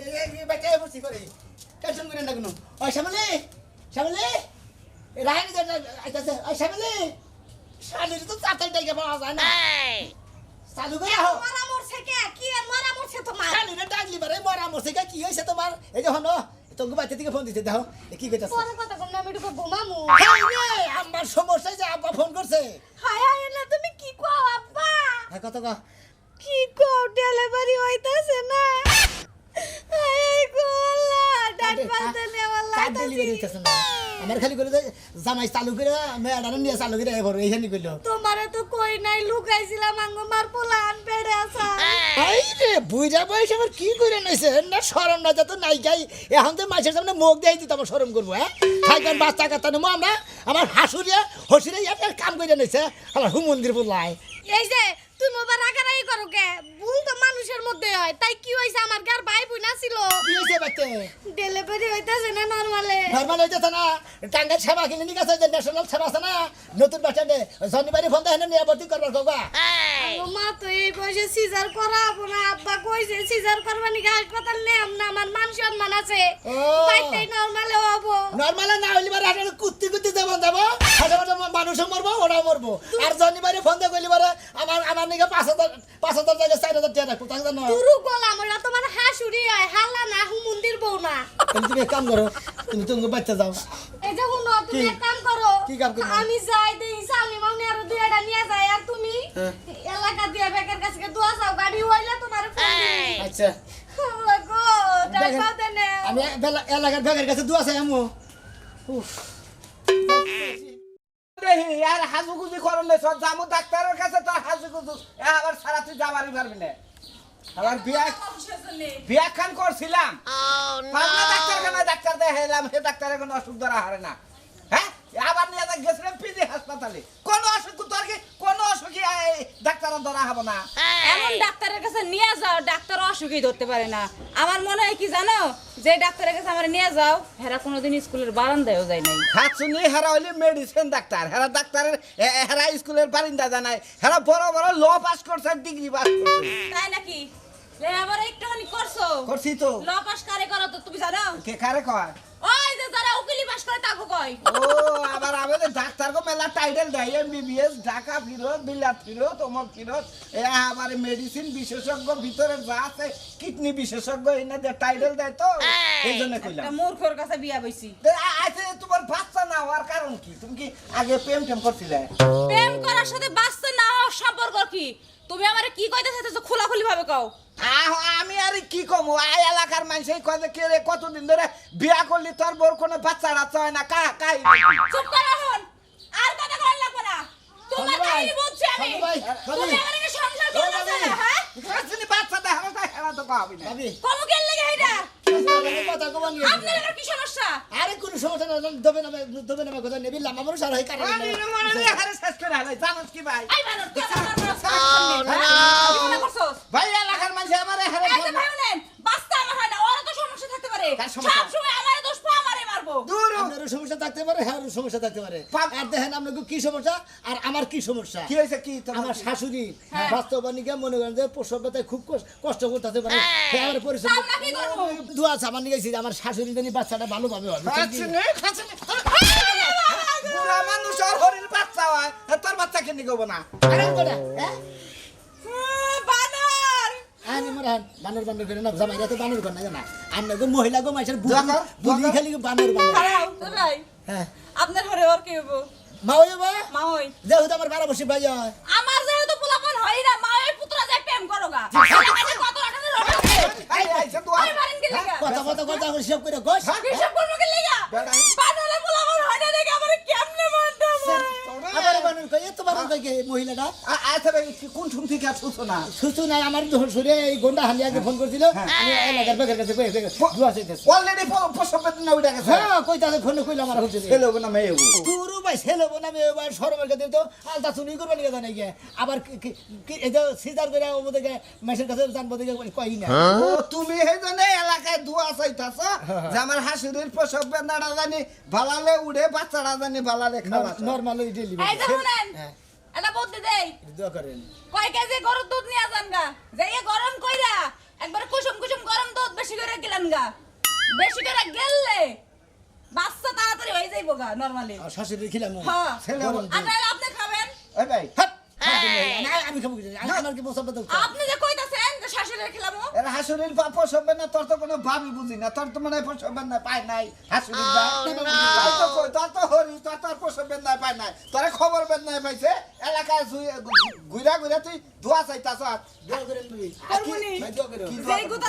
বেটা বসি করে। টেনশন করেন না কোনো। ওই শ্যামলি শ্যামলি। রাহানি আইতাছে ওই শ্যামলি। শালির তো চাতাই টাইকে পাওয়া যায় না। চালু করে হো মরা মরছে কে? কি মরা মরছে তোমার? শালিরে ডাকলি বারে মরা মরছে কা? কি হইছে তোমার? এই যে হনো তোকে বাচ্চা থেকে ফোন দিতে দেখো এ কি কইতাছে পরে কথা কম না আমি একটু ঘুমামু। হাই রে আমার সমস্যা যে আব্বা ফোন করছে। হায় না তুমি কি কও আব্বা? কত কা কি কও ডেলিভারি হইতাছে না হায় হায় গো আল্লাহ ডান পালতে নেওয়া কার ডেলিভারি হইতেছে না আমার খালি করে জামাই চালু করে মেয়েটারে নিয়ে চালু করে এবার এইখানে কইলো। তোমারে তো কই নাই লুকাইছিলাম আঙ্গ মার পোলা আন আসা এই রে বুইরা বয়স আমার কি করে নাইছে? না শরম না যত নাই গাই এখন তো মাছের সামনে মুখ দিয়ে দিতে আমার শরম করব হ্যাঁ? থাকবেন বাচ্চা কাচ্চা নেব আমরা আমার হাসুরিয়া হসুরে একটা কাম করে নিছে আমার হু মন্দির বললাই এই যে তুমি মোবার রাগারাগি করো কে? ভুল তো মানুষের মধ্যে হয়। তাই কি হইছে আমার গার ভাই বোন ছিল কি হয়েছে বাচ্চা ডেলিভারি হইতাছে না নরমালে নর্মাল হইতেছে না। টাঙ্গার সেবা ক্লিনিক আছে যে ন্যাশনাল সেবা আছে না? নতুন বাচ্চা নে শনিবারে ফোন দেয় নিয়ে ভর্তি করবার কবা মা সিজার করাবো না আব্বা কইছে সিজার করবা নাকি হাসপাতাল না আমার মান সম্মান আছে। ও। বাইতেই নরমালে হব। নর্মালে না হইলে বারে আসলে কুত্তি কুত্তি যাব। যাব মানুষও মরবো ওরাও মরবো। আর শনিবারে ফোন দিয়ে কইলি বারে আমার আমার নিকে পাঁচ হাজার পাঁচ হাজার জায়গায় চার হাজার টাকা রাখব তাই জানো তুরু গোলাম ওরা তোমার হাসুরি হয় হাল্লা না হু মন্দির বউ না। তুমি তুমি কাম করো তুমি তুমি বাচ্চা যাও। এই যে হুনো তুমি এক কাম করো কি কাম করব? আমি যাই দেই সামনে মামনি আর দুই এটা নিয়ে যাই আর তুমি হ্যাঁ। এলাকা দিয়ে বেকার কাছে দোয়া চাও গাড়ি হইলে তোমার ফোন আচ্ছা। আল্লাহ টাকা দেনে। আমি এলাকার ব্যাগের কাছে দু আছে আমু উফ। আর হাজুগুজি করলে সব জামু ডাক্তারের কাছে তো হাজুগুজু এ আবার সারা তুই যাবারই পারবি না। আবার বিয়া বিয়া খান করছিলাম। পাবনা ডাক্তারখানা ডাক্তার দেখাইলাম হে ডাক্তারের কোনো অসুখ ধরা হারে না। হ্যাঁ? আবার নিয়ে গেছিলাম পিজি হাসপাতালে। কোন অসুখ তোর কি কোন অসুখই ডাক্তারের ধরা হব না। এমন ডাক্তারের কাছে নিয়ে যাও ডাক্তার অসুখী ধরতে পারে না। আমার মনে হয় কি জানো? যে ডাক্তারের কাছে আমার নিয়ে যাও হেরা কোনোদিন স্কুলের বারান্দায়ও যায় নাই। হাতশুনি হেরা হইলে মেডিসিন ডাক্তার হেরা ডাক্তারের হেরা স্কুলের বারিন্দা জানায়। হেরা বড় বড় ল পাস করছে ডিগ্রি পাস করছে। তাই নাকি? লে আবার একটুখানি করছ? করছি তো। ল পাস কারে করো তো তুমি জানো? কে কারে কয়? ওই যে যারা উকিলি পাস করে তাকে কয়। ও আবার আমাদের ডাক্তার গো মেলা টাইটেল দেয় এমবিবিএস ঢাকা ফিরত বিলাত ফিরত অমক ফিরত এ আমার মেডিসিন বিশেষজ্ঞ ভিতরে যা আছে কিডনি বিশেষজ্ঞ এনাদের টাইটেল দেয় তো। এই জন্য কইলাম। একটা মূর্খর কাছে বিয়া বইছি আচ্ছা তোমার বাচ্চা না হওয়ার কারণ কি? তুমি কি আগে প্রেম টেম করছিলে? প্রেম করার সাথে বাঁচতে না হওয়ার সম্পর্ক কি? তুমি আমারে কি কইতে চাইতেছো খোলাখুলি ভাবে কও। আমি আর কি কমু? এই এলাকার মানুষ কয় যে কে রে? কতদিন ধরে বিয়া করলি তোর বোর কোনো বাচ্চা টাচ্চা হয় না? কা কাই? চুপ করো এখন। আর কথা কইলে লাগবে না। তোমার কাহিনী বুঝছি আমি। তুমি আমার সংসার ও না হ্যাঁ? কাছে বাচ্চা দেখা না হেরা তো পাবি না। ভাবি কমু লাগে এটা কথা কবা নিয়ে। আপনার কি সমস্যা? আরে কোন সমস্যা না দবে না দবে না কথা নেবি। লামা মানুষ আর হয় কারণ আমি মনে হারে শেষ করে হালাই জানোস কি ভাই? আই ভালো তুই আমার বড় সারা কি মনে করছস? ভাই এলাকার মানুষ আমার হারে এই যে ভাই নেন বাস্তা আমার হয় না ওরা তো সমস্যা থাকতে পারে কার সমস্যা? সব সময় আমারে দোষ পা আমারে মারবো দূর সমস্যা থাকতে পারে হ্যাঁ সমস্যা থাকতে পারে। আর দেখেন আপনাকে কি সমস্যা? আর আমার কি সমস্যা? কি হয়েছে কি আমার শাশুড়ি বাস্তবানিকে মনে করেন যে প্রসব ব্যথায় খুব কষ্ট- করতে পারে আমার পরিশ্রম তা আমরা করব? দোয়া আছে আমার নিয়ে আমার শাশুড়ি জানি বাচ্চাটা ভালোভাবে হবে। বুড়া মানুষ আর হরির বাচ্চা হয় তোর বাচ্চা কেন গব না করে, হ্যাঁ? বানর বানর বানর করে না জামাইরা তো বানর করে না জানা আমরা তো মহিলা গো দোয়া কর। খালি বানর বানর হ্যাঁ। আপনার ঘরে ওর কি হব মা ওই বা? মা ওই যেহেতু আমার বারো বসে ভাই হয় আমার যেহেতু পোলাপন হয় না মা ওই পুত্রা যায় প্রেম করো গা। লাগা কথা কথা কথা করে সব করে গোস বিশপ করব কি লাগা বানরে পোলাপন হয় না দেখে আমার কেমনে মারতে আবার বানর কই এত বানর কই মহিলাটা? আচ্ছা ভাই কোন শুন থেকে আসছো না? সুস্থ নাই আমার সুরে এই গন্ডা হালিয়াকে ফোন করছিল। আমি এলাকার বেকার কাছে কই দুয়া চাইতেছে। অলরেডি প্রসব বেদনা উঠে গেছে। হ্যাঁ কইতাছে ফোন কইলো আমার হচ্ছে হব না মেয়ে তুরু ভাই ছেলে বোনা মেয়ে ভাই সরমের কাছে তো আলতা চুনি করবে নিয়ে জানাই গিয়ে আবার কি- কি- কি- এই যে সিজার করে ও দেখে মেসের কাছে জানব দেখে কই না। তুমি সেই জন্য এলাকায় দুয়া চাইতাছ যে আমার হাসুরির প্রসব বেদনাটা জানি ভালালে উড়ে বাচ্চাটা জানি ভালালে খাওয়া নর্মাল এই যে হ্যাঁ। এটা বুদ্ধি দেই। দোয়া করেন। কয় কেজি গরুর দুধ নিয়ে যান গা? যাইয়ে গরম কইরা একবার কুসুম কুসুম গরম দুধ বেশি করে গেলেন গা। বেশি করে গেললে বাচ্চা তাড়াতাড়ি হয়ে যাইবো গা নরমালি আর শাশুড়ি খিলাম হ্যাঁ। ছেলে আর আপনি খাবেন? এই ভাই হাট! আমি খাব আপনি যে কইতাছেন শাশুড়ি খেলামো এর হাসুরির বাপ পোষবে না তোর তো কোনো ভাবি বুঝি না তোর তো মনে হয় পোষবে না পায় নাই হাসুরির বাপ তাই তো তোর তো হরি তোর তো পোষবেন না পায় নাই। তোরে খবর বেন নাই পাইছে এলাকায় ঘুরা ঘুরা তুই চাইতাছ দোয়া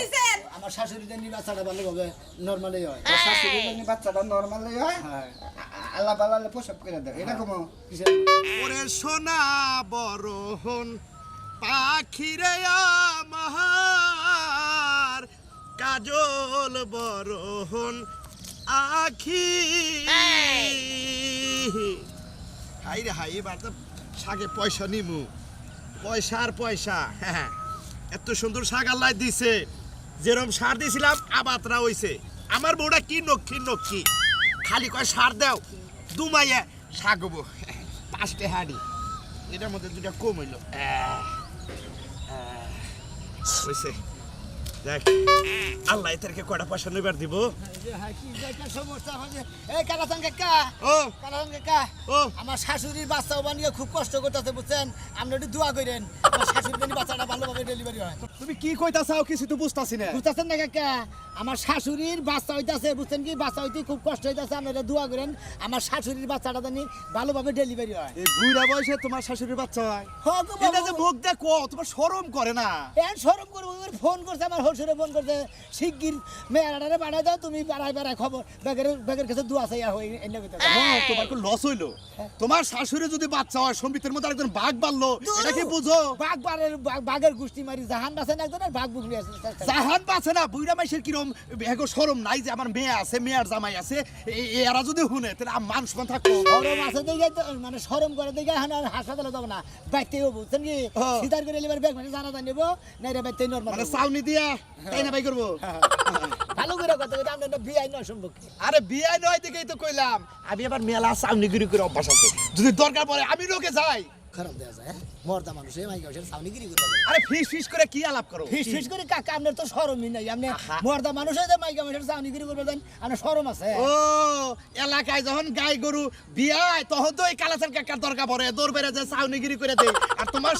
দিছেন। আমার শাশুড়িদের নিয়ে বাচ্চাটা ভালো হবে নর্মালি হয়। শাশুড়ি জানি বাচ্চাটা নর্মালি হয় হ্যাঁ। আল্লাহ বালালে প্রসব করে দেয়। এরকম? ওরে সোনা বরহন পাখিরে আমার কাজল বরহন আখি। হাই রে হাই, এবার তো শাকে পয়সা নিমু। পয়সা আর পয়সা হ্যাঁ এত সুন্দর শাক আল্লাহ দিছে। যেরকম সার দিয়েছিলাম, আবাতরা হইছে। আমার বউটা কি নক্ষী নক্ষী? খালি কয় সার দাও, দুমাইয়া শাক হব। পাঁচটে হাড়ি। এটার মধ্যে দুটা কম হইল। Uh, 事 দেখ। আল্লাহ এদেরকে কয়টা পয়সা নেবার দিব? হ্যাঁ, আমার শাশুড়ির বাচ্চা হবার নিয়ে খুব কষ্ট করতেছে বুঝছেন? আপনি একটু দোয়া করেন আমার শাশুড়ির বাচ্চাটা ভালোভাবে ডেলিভারি হয়। তুমি কি কইতাছাও কিছু তো বুঝতাছি না। বুঝতেছেন না কাকা? আমার শাশুড়ির বাচ্চা হইতাছে বুঝছেন কি? বাচ্চা হইতে খুব কষ্ট হইতাছে আপনারা দোয়া করেন আমার শাশুড়ির বাচ্চাটা জানি ভালোভাবে ডেলিভারি হয়। এই বুইরা বয়সে তোমার শাশুড়ির বাচ্চা হয়। গো এটা যে মুখ দেখো তোমার শরম করে না। এর শরম করব ফোন করছে আমার হসুরে ফোন করছে শিগগির মেয়ারারে বাড়াই দাও তুমি বাড়াই বাড়াই খবর। ব্যাগের ব্যাগের কাছে দোয়া এনে কইতাছে হ্যাঁ, তোমার কোন লস হইল। তোমার শাশুড়ি যদি বাচ্চা হয় সম্বিতের মধ্যে একজন বাঘ বাড়লো এটা কি বুঝো? বাঘ বাড়ের বাঘ- বাঘের গুষ্টি মারি জাহান আছে না একজনের বাঘ নিয়ে আসে। জাহান পাচ্ছে না বুইরা মাইসের কিরম এগো শরম নাই যে আমার মেয়ে আছে মেয়ের জামাই আছে এরা যদি শুনে তাহলে আমার মান সম্মান থাকব। সরম আছে দেখে মানে সরম করে দেখে এখন আর হাসপাতালে যাব না। বাইতেও বুঝছেন কি? হ্যাঁ। সিধার করে এবার ব্যাগ মানে জানা জানিব না রে বাইতে নরমাল মানে চাউনি দিয়া তাই না ভাই করব? ভালো করে কথা কথা আমরা বিয়ে আইন অসম্ভব আরে বিয়ে নয় দেখেই তো কইলাম। আমি আবার মেলা চাউনিগিরি করে অভ্যাস আছে। যদি দরকার পড়ে আমি লোকে যাই। খারাপ দেওয়া যায় হ্যাঁ? মর্দা মানুষ করতে হবে আরে ফিস ফিস করে কি আলাপ করো? ফিস ফিস করে কাকা আপনার তো সরমই নাই। আপনি। মর্দা মানুষ মানুষের সাউনিগিরি করবে দেন আপনার সরম আছে। ও এলাকায় যখন গাই গরু বিয়ায় তখন তো এই কাকার দরকার পড়ে দৌড় বেড়ে যে চাউনিগিরি করে দেয়। আর তোমার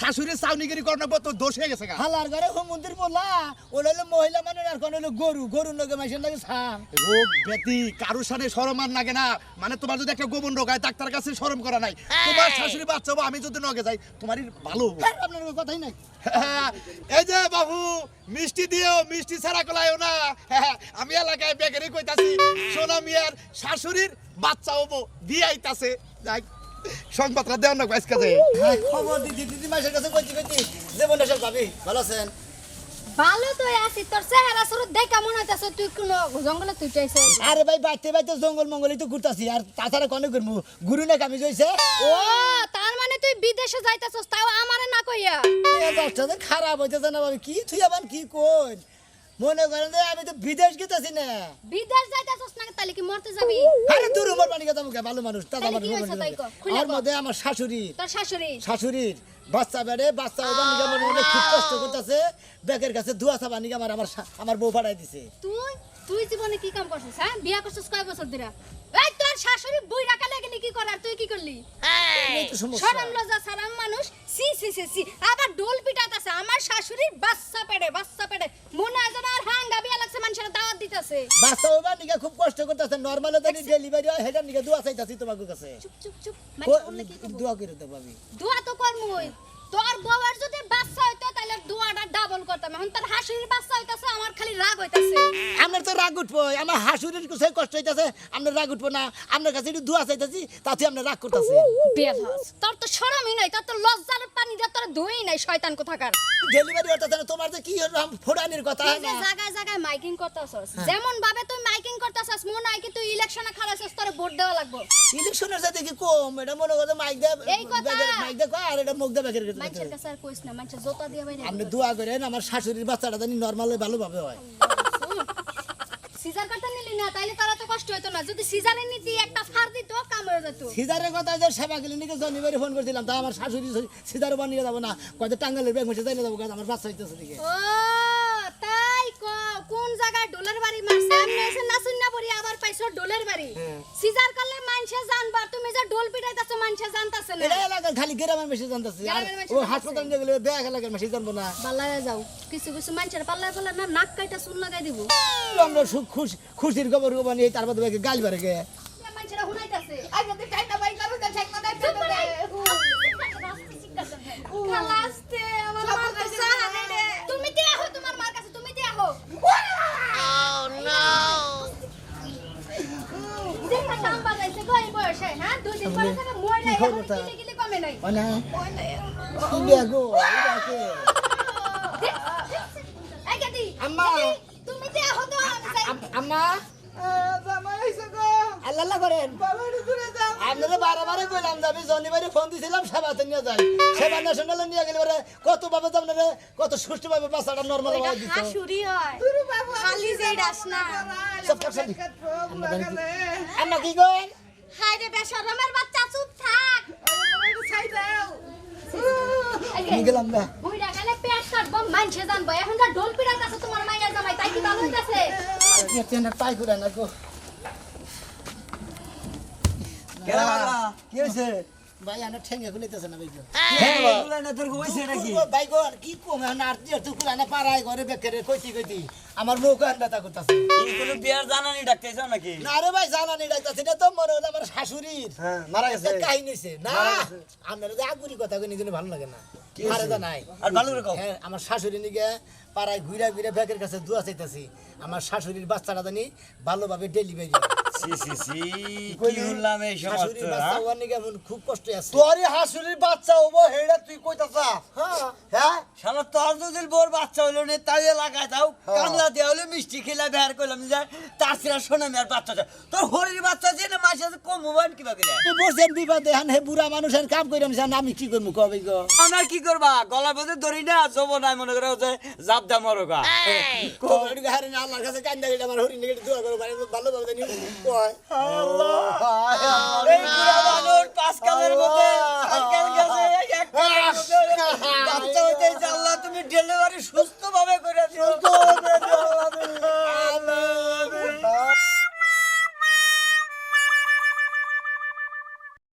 শাশুড়ি চাউনিগিরি করার পর তো দোষ হয়ে গেছে হালার ঘরে হুমন্দির বললা ওটা হলো মহিলা মানে আর কোন হলো গরু। গরুর লোকে মাইসের লাগে সাম রোগ ব্যাধি কারোর সাথে সরম আর লাগে না। মানে তোমার যদি একটা গোবন রোগ হয় ডাক্তার কাছে সরম করা নাই। তোমার শাশুড়ি বাচ্চা হব, আমি যদি নগে যাই তোমারই ভালো হব। হ্যাঁ, আপনার কথাই নাই। এই যে বাবু মিষ্টি দিও মিষ্টি ছাড়া কলাইও না। হ্যাঁ, আমি এলাকায় বেকারি কইতাছি সোনা মিয়ার শাশুড়ির বাচ্চা হব বিয়ে আইতাছে যাই সংবাদটা দেও না আজকে যে হ্যাঁ, খবর দিদি দিদি মাসের কাছে কইতে কইতে জীবন সব ভাবি ভালো আছেন? ভালো তো আছি তোর চেহারা শুরু দেখা মনে হইতাছে তুই কোনো জঙ্গলে তুই চাইছে? আরে ভাই বাইতে বাইতে জঙ্গল মঙ্গলই তো ঘুরতাছি আর তাছাড়া কনে ঘুরমু? গুরু না কামি জইছে ও মানে তুই বিদেশে যাইতাছস তাও আমারে না কইয়া? এ দশটা তো খারাপ হইতেছে না ভাবি কি তুই আবার কি কই মনে করেন যে আমি তো বিদেশ গেতেছি না। বিদেশ যাইতাছস না তাহলে কি মরতে যাবি? আরে তোর উমর পানি কথা মুখে ভালো মানুষ তাহলে আমার কি উমর? আর মধ্যে আমার শাশুড়ি। তোর শাশুড়ি? শাশুড়ির বাচ্চা বেড়ে বাচ্চা ওবার নিকে মনে মনে খুব কষ্ট করতেছে। ব্যাগের কাছে দুয়া চাবা নিকে আমার আমার বউ পাঠাই দিছে। তুই তুই জীবনে কি কাম করছিস হ্যাঁ? বিয়া করছিস কয় বছর ধরে? এই তোর শাশুড়ি বুই রাখা লাগলি কি করার? তুই কি করলি? সরম লজ্জা সারাম মানুষ। সি সি সি সি আবার ডোল পিটাতাছে আমার শাশুড়ির বাচ্চা পেড়ে বাচ্চা পেড়ে। মনে হয় যেন আর হাঙ্গা বিয়া লাগছে মানুষের দাওয়াত দিতেছে। বাচ্চা ওবার নিকে খুব কষ্ট করতেছে। নর্মালে তো ডেলিভারি হয় হেটার নিকে দুয়া চাইতাছি তোমার কাছে। চুপ চুপ চুপ। করব? দোয়া করে তো ভাবি দোয়া তো করমুই। তোর বউয়ের যদি বাচ্চা হইতো তাহলে দোয়াটা ডাবল করতাম। এখন তোর হাসির বাচ্চা হইতাছে আমার খালি রাগ হইতাছে। আপনার তো রাগ উঠবো আমার হাসুরের কিছু কষ্ট হইতাছে আপনার রাগ উঠবো না। আপনার কাছে একটু দোয়া চাইতাছি তাতে আপনার রাগ করতেছে। তোর তো শরমই নাই তোর তো লজ্জার পানি দিয়ে তোর ধুই নাই শয়তান কোথাকার। ডেলিভারি হইতাছে না তোমার যে কি ফোড়ানির কথা তুই হয় যে জায়গায় জায়গায় মাইকিং করতেছস যেমন ভাবে তুই মাইকিং করতেছস মনে হয় কি তুই ইলেকশনে খারাছস তোর ভোট দেওয়া লাগবে। ইলেকশনের সাথে কি কম? এটা মনে করো মাইক দে এই কথা। মাইক দে কয় আর এটা মুখ দে ব্যাগের মানুষের কাছে আর কইস না মানুষের জোতা দিয়ে বাইরে আপনি দোয়া করেন আমার শাশুড়ির বাচ্চাটা জানি নর্মালে ভালোভাবে হয়। সিজার কাটা নিলি না তাইলে তারা তো কষ্ট হইতো না। যদি সিজারে নিতি একটা ফার দিত কাম হয়ে যেত। সিজারের কথা যে সেবা ক্লিনিকে শনিবারে ফোন করেছিলাম তা আমার শাশুড়ি বানিয়ে যাব না। টাঙ্গালের ব্যাগ যাই না যাব আমার বাচ্চা হইতেছে দিকে ও ডোলের বাড়ি মারছে এসে না শুননা পড়ি আবার পাইছো ডোলের বাড়ি। সিজার করলে জানবার তুমি যে ডোল পিটাইতাছো মানুষে জানতাছে না। এটা এলাকার খালি গ্রামের মেশে জানতাছে। আর ও হাসপাতাল নিয়ে গেলে মেশে জানব না। পাল্লায় যাও। কিছু কিছু মানুষের পাল্লায় পাল্লায় না নাক কাইটা চুল লাগাই দিব। আমরা খুশি খুশির খবর খবর নিয়ে তার মধ্যে গাল বারে গে মানুষেরা হুনাইতাছে আই যদি টাইটা বাই করো তো ঠিক মতো চুপ করে। খালাসতে, আমার মার কাছে হানে রে। তুমি দিয়ে আহো তোমার মার কাছে তুমি দিয়ে আহো দেখা দাম হ্যাঁ? দুই দিন পরে থেকে এখন? কিলি কিলি কমে নাই। এই গেদি, আম্মা। তুমি আম্মা আল্লাহ করেন বাবা আপনারা কইলাম যে আমি ফোন দিছিলাম সেবাতে নিয়ে যাই সেবা ন্যাশনালে নিয়ে গেলে পরে কত ভাবে আপনারা কত সুষ্ঠু ভাবে বাচ্চাটা নর্মাল ভাবে দিত হাসুরি হয়। বাবা খালি যেই ডাস না। সব কাছে আম্মা কি কইন রে বেশরমের বাচ্চা, চুপ থাক। ছাই দাও আমি গেলাম না বুইড়া গেলে পেট কাটবো, মানছে জানব। এখন যা ঢোল পিটাইতাছে তোমার মাইয়া জামাই, তাই কি ভালো হইতাছে? ট্রেনের তাই করে না গো কি হয়েছে ভাই আনা ঠেঙ্গে খুলিতেছে না ভাইগো। ভাইগো কি কমে? না আর যে তুই কুলানা পারাই ঘরে বেকারে কইতি কইতি। আমার মুখ আন ব্যথা করতেছে। কোনো বিয়ার জানানি ডাকতেছ নাকি? না রে ভাই জানা নেই ডাক্তার সেটা তো মনে হলো আমার শাশুড়ির। হ্যাঁ মারা গেছে। কাহিনী হইছে। না আপনার যে আগুরি কথা কই নিজে ভালো লাগে না। মারে তো নাই। আর ভালো করে কও। হ্যাঁ আমার শাশুড়ি নিগে পাড়ায় ঘুরে ঘুরে ব্যাগের কাছে দোয়া চাইতেছি। আমার শাশুড়ির বাচ্চাটা জানি ভালোভাবে ডেলিভারি নিগে এখন খুব কষ্ট আছে। তোরই হাসুরির বাচ্চা হব হেডা তুই কইতাছা? হ্যাঁ। হ্যাঁ? তোর যদি বোর বাচ্চা হইল নে তাই লাগাই দাও। কামলা দেওয়া হলে মিষ্টি খেলা বের করলাম যে। তার সিরা শোনা আমি আর বাচ্চা চাই। তোর হরির বাচ্চা যে না মাসে কম মোবাইল কিবা করে বিপদে হে বুড়া মানুষ কাম করে আমি কি করব কবে গো? আমরা কি করবা? গলা বেঁধে ধরি না জব নাই মনে করে যে জাপ আবদা মরগা কোন গারে ভাবে তুমি ডেলিভারি সুস্থভাবে করে করে দিও আল্লাহ।